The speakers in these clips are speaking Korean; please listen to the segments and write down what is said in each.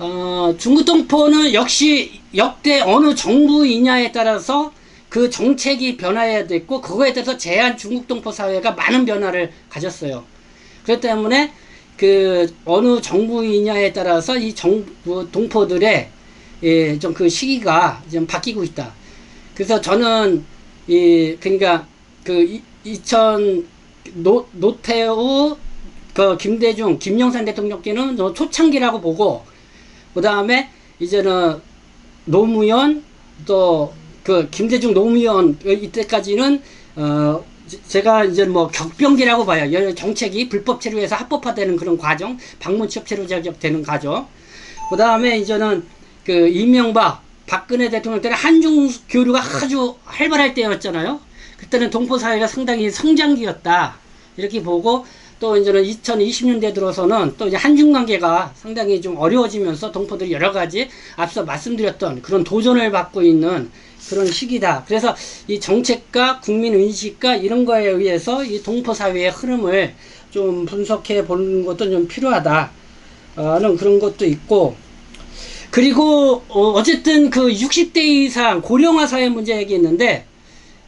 어, 중구동포는 역시 역대 어느 정부이냐에 따라서 그 정책이 변화해야 됐고 그거에 따라서 제한 중국 동포 사회가 많은 변화를 가졌어요. 그렇기 때문에 그 어느 정부이냐에 따라서 이 정부 동포들의 예, 좀 그 시기가 좀 바뀌고 있다. 그래서 저는 이 그러니까 그 2000 노, 노태우 그 김대중 김영삼 대통령께는 저 초창기라고 보고 그 다음에 이제는 노무현 또 그 김대중 노무현 그 이때까지는 어 제- 제가 이제 뭐 격병기라고 봐요. 여러 정책이 불법 체류해서 합법화되는 그런 과정, 방문 취업 체류 자격 되는 과정. 그 다음에 이제는 그 이명박 박근혜 대통령 때는 한중 교류가 아주 활발할 때였잖아요. 그때는 동포 사회가 상당히 성장기였다. 이렇게 보고 또 이제는 2020년대 들어서는 또 이제 한중 관계가 상당히 좀 어려워지면서 동포들이 여러 가지 앞서 말씀드렸던 그런 도전을 받고 있는 그런 시기다. 그래서 이 정책과 국민 의식과 이런 거에 의해서 이 동포 사회의 흐름을 좀 분석해 보는 것도 좀 필요하다. 하는 그런 것도 있고 그리고 어, 쨌든 그 60대 이상 고령화 사회 문제 얘기했는데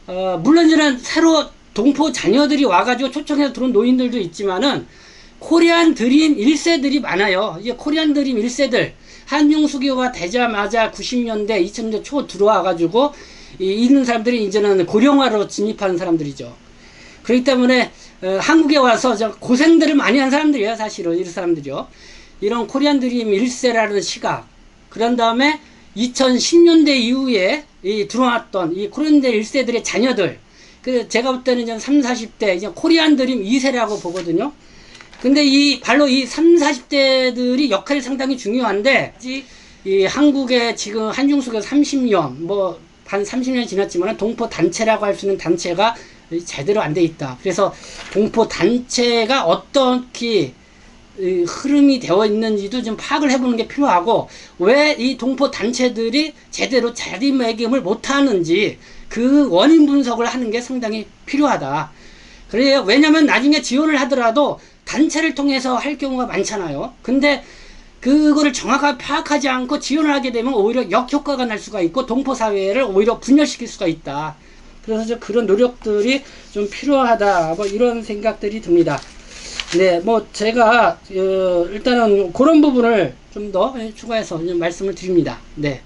어, 물론 이런 새로 동포 자녀들이 와가지고 초청해서 들어온 노인들도 있지만은 코리안 드림 1세들이 많아요. 이제 코리안 드림 1세들 한중 수교가 되자마자 90년대 2000년대 초 들어와가지고 이 있는 사람들이 이제는 고령화로 진입하는 사람들이죠. 그렇기 때문에 어, 한국에 와서 저 고생들을 많이 한 사람들이에요, 사실은 이런 사람들이요. 이런 코리안 드림 1세라는 시각. 그런 다음에 2010년대 이후에 이 들어왔던 이 코리안 드림 1세들의 자녀들. 그 제가 볼 때는 이제 3, 40대 이제 코리안 드림 2세라고 보거든요. 근데 이 바로 이 3, 40대들이 역할이 상당히 중요한데 이- 이 한국의 지금 한중수교 30년 뭐 한 30년 지났지만 동포 단체라고 할 수 있는 단체가 제대로 안 돼 있다. 그래서 동포 단체가 어떻게 이 흐름이 되어 있는지도 좀 파악을 해보는 게 필요하고 왜 이 동포 단체들이 제대로 자리매김을 못하는지 그 원인 분석을 하는 게 상당히 필요하다. 그래요. 왜냐면 나중에 지원을 하더라도 단체를 통해서 할 경우가 많잖아요. 근데 그거를 정확하게 파악하지 않고 지원을 하게 되면 오히려 역효과가 날 수가 있고 동포 사회를 오히려 분열시킬 수가 있다. 그래서 좀 그런 노력들이 좀 필요하다. 뭐 이런 생각들이 듭니다. 네, 뭐 제가 어, 일단은 그런 부분을 좀 더 추가해서 좀 말씀을 드립니다. 네.